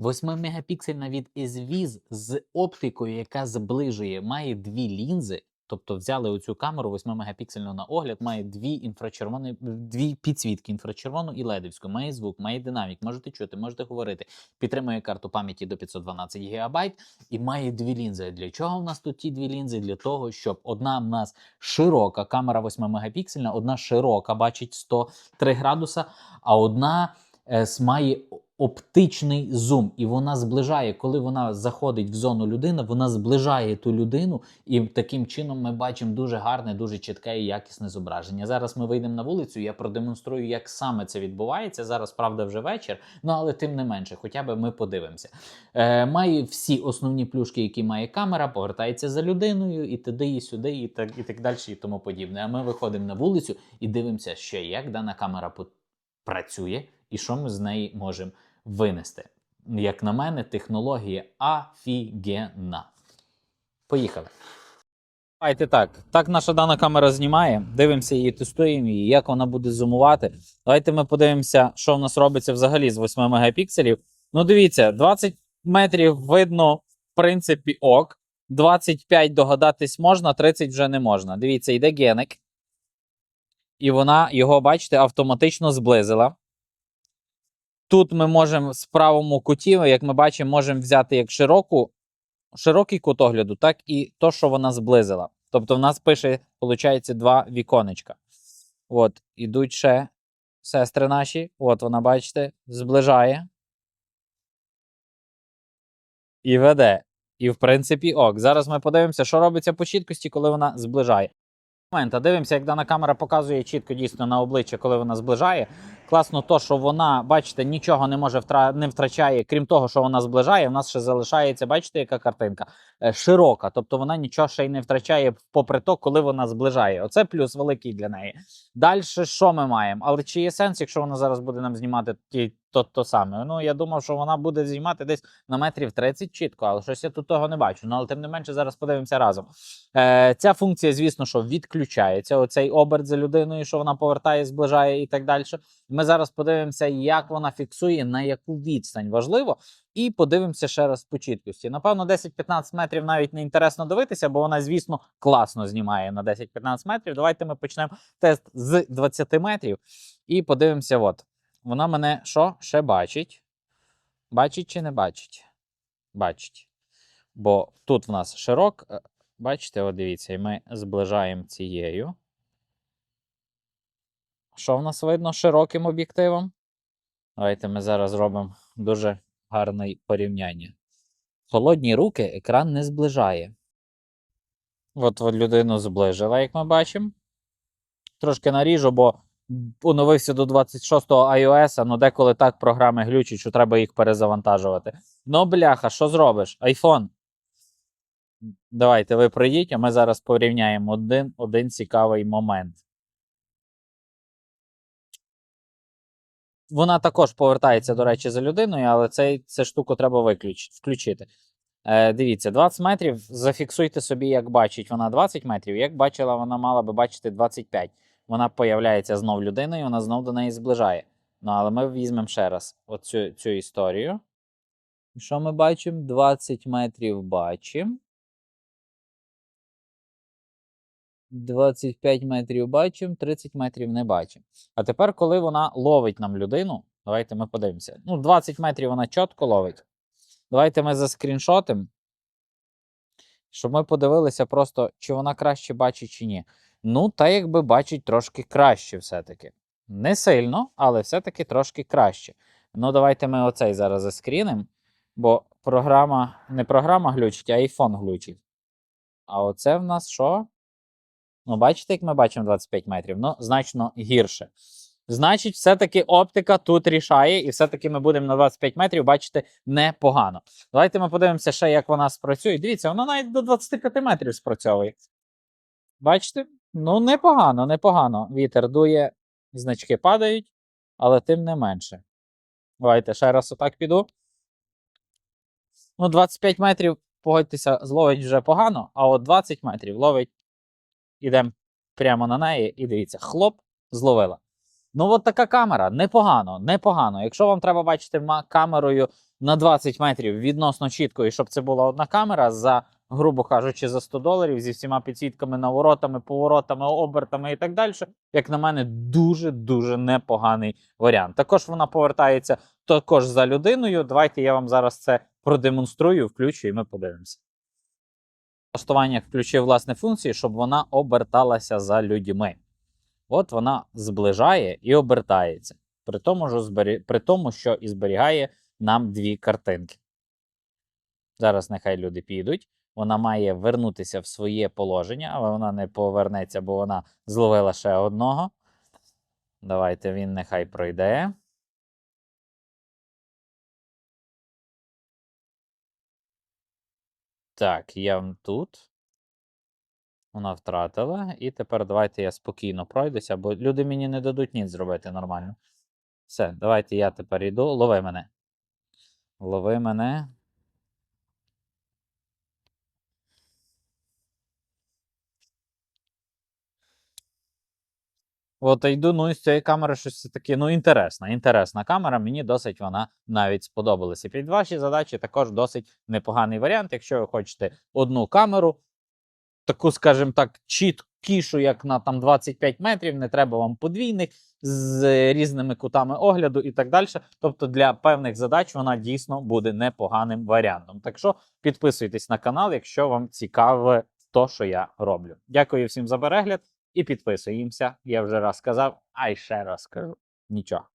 8-мегапіксельна від SVIS з оптикою, яка зближує, має дві лінзи. Тобто взяли оцю камеру 8-мегапіксельну на огляд, має дві інфрачервоні, дві підсвітки інфрачервону і ледовську, має звук, має динамік, можете чути, можете говорити. Підтримує карту пам'яті до 512 ГБ і має дві лінзи. Для чого в нас тут ті дві лінзи? Для того, щоб одна в нас широка камера 8-мегапіксельна, одна широка, бачить 103 градуса, а одна е, має оптичний зум, і вона зближає, коли вона заходить в зону людини, вона зближає ту людину, і таким чином ми бачимо дуже гарне, дуже чітке і якісне зображення. Зараз ми вийдемо на вулицю. Я продемонструю, як саме це відбувається. Зараз правда вже вечір, ну але тим не менше, хоча б ми подивимося. Е, має всі основні плюшки, які має камера, повертається за людиною, і туди, і сюди, і так, і так далі, і тому подібне. А ми виходимо на вулицю і дивимося, ще як дана камера працює і що ми з неї можемо винести. Як на мене, технологія офігенна. Поїхали. Давайте так. Так наша дана камера знімає. Дивимося її, тестуємо її, як вона буде зумувати. Давайте ми подивимося, що в нас робиться взагалі з 8 мегапікселів. Ну, дивіться, 20 метрів видно, в принципі, ок. 25 догадатись можна, 30 вже не можна. Дивіться, йде геник. І вона його, бачите, автоматично зблизила. Тут ми можемо в правому куті, як ми бачимо, можемо взяти як широку, широкий кут огляду, так і то, що вона зблизила. Тобто в нас пише, виходить, два віконечка. От, ідуть ще сестри наші. От вона, бачите, зближає. І веде. І, в принципі, ок. Зараз ми подивимося, що робиться по чіткості, коли вона зближає. Момент, а дивимося, як дана камера показує чітко дійсно на обличчя, коли вона зближає. Класно, то, що вона, бачите, нічого не може втра... не втрачає, крім того, що вона зближає. В нас ще залишається, бачите, яка картинка Е, широка. Тобто вона нічого ще й не втрачає попри то, коли вона зближає. Оце плюс великий для неї. Далі що ми маємо? Але чи є сенс, якщо вона зараз буде нам знімати ті, то, то саме? Ну я думав, що вона буде знімати десь на метрів 30 чітко, але щось я тут того не бачу. Ну але тим не менше, зараз подивимося разом. Е, ця функція, звісно, що відключається. Оцей оберт за людиною, що вона повертає, зближає і так далі. Ми зараз подивимося, як вона фіксує, на яку відстань важливо, і подивимося ще раз по чіткості. Напевно, 10-15 метрів навіть не інтересно дивитися, бо вона, звісно, класно знімає на 10-15 метрів. Давайте ми почнемо тест з 20 метрів і подивимося. От вона мене що ще бачить? Бачить чи не бачить? Бачить. Бо тут в нас широк. е, Бачите, от дивіться, і ми зближаємо цією. Що в нас видно широким об'єктивом? Давайте ми зараз зробимо дуже гарне порівняння. Холодні руки екран не зближає. От, людину зближила, як ми бачимо. Трошки наріжу, бо оновився до 26-го iOS, ну деколи так програми глючать, що треба їх перезавантажувати. Ну, бляха, що зробиш? iPhone. Давайте ви пройдіть, а ми зараз порівняємо один, один цікавий момент. Вона також повертається, до речі, за людиною, але цей, цю штуку треба виключ, включити. Е, дивіться, 20 метрів. Зафіксуйте собі, як бачить вона 20 метрів. Як бачила, вона мала би бачити 25. Вона появляється знов людиною, вона знов до неї зближає. Ну, але ми візьмемо ще раз оцю цю історію. І Що ми бачимо? 20 метрів бачимо. 25 метрів бачимо, 30 метрів не бачимо. А тепер, коли вона ловить нам людину, давайте ми подивимося. Ну, 20 метрів вона чітко ловить. Давайте ми заскріншотимо, щоб ми подивилися просто, чи вона краще бачить, чи ні. Ну, та якби бачить трошки краще все-таки. Не сильно, але все-таки трошки краще. Ну, давайте ми оцей зараз заскрінимо, бо програма, не програма глючить, а iPhone глючить. А оце в нас що? Ну, бачите, як ми бачимо 25 метрів? Ну, значно гірше. Значить, все-таки оптика тут рішає, і все-таки ми будемо на 25 метрів бачити непогано. Давайте ми подивимося ще, як вона спрацює. Дивіться, вона навіть до 25 метрів спрацьовує. Бачите? Ну, непогано, непогано. Вітер дує, значки падають, але тим не менше. Давайте ще раз отак піду. Ну, 25 метрів, погодьтеся, зловить вже погано, а от 20 метрів ловить. Ідемо прямо на неї і дивіться, хлоп, зловила. Ну, от така камера. Непогано, непогано. Якщо вам треба бачити камерою на 20 метрів відносно чітко, і щоб це була одна камера за, грубо кажучи, за 100 доларів зі всіма підсвітками, наворотами, поворотами, обертами і так далі. Як на мене, дуже дуже непоганий варіант. Також вона повертається також за людиною. Давайте я вам зараз це продемонструю, включу, і ми подивимося. В налаштуваннях включив власне функції, щоб вона оберталася за людьми. От вона зближає і обертається. При тому, що збері... при тому, що і зберігає нам дві картинки. Зараз нехай люди підуть. Вона має вернутися в своє положення, але вона не повернеться, бо вона зловила ще одного. Давайте він нехай пройде. Так, я тут. Вона втратила. І тепер давайте я спокійно пройдуся, бо люди мені не дадуть ніц зробити нормально. Все, давайте я тепер йду. Лови мене. Лови мене. От йду, ну і з цієї камери щось таке, ну, інтересна, інтересна камера. Мені досить вона навіть сподобалася. Під ваші задачі також досить непоганий варіант. Якщо ви хочете одну камеру, таку, скажімо так, чіткішу, як на там 25 метрів, не треба вам подвійних з різними кутами огляду і так далі. Тобто для певних задач вона дійсно буде непоганим варіантом. Так що підписуйтесь на канал, якщо вам цікаве то, що я роблю. Дякую всім за перегляд і підписуємося. Я вже раз сказав, а й ще раз скажу. Нічого.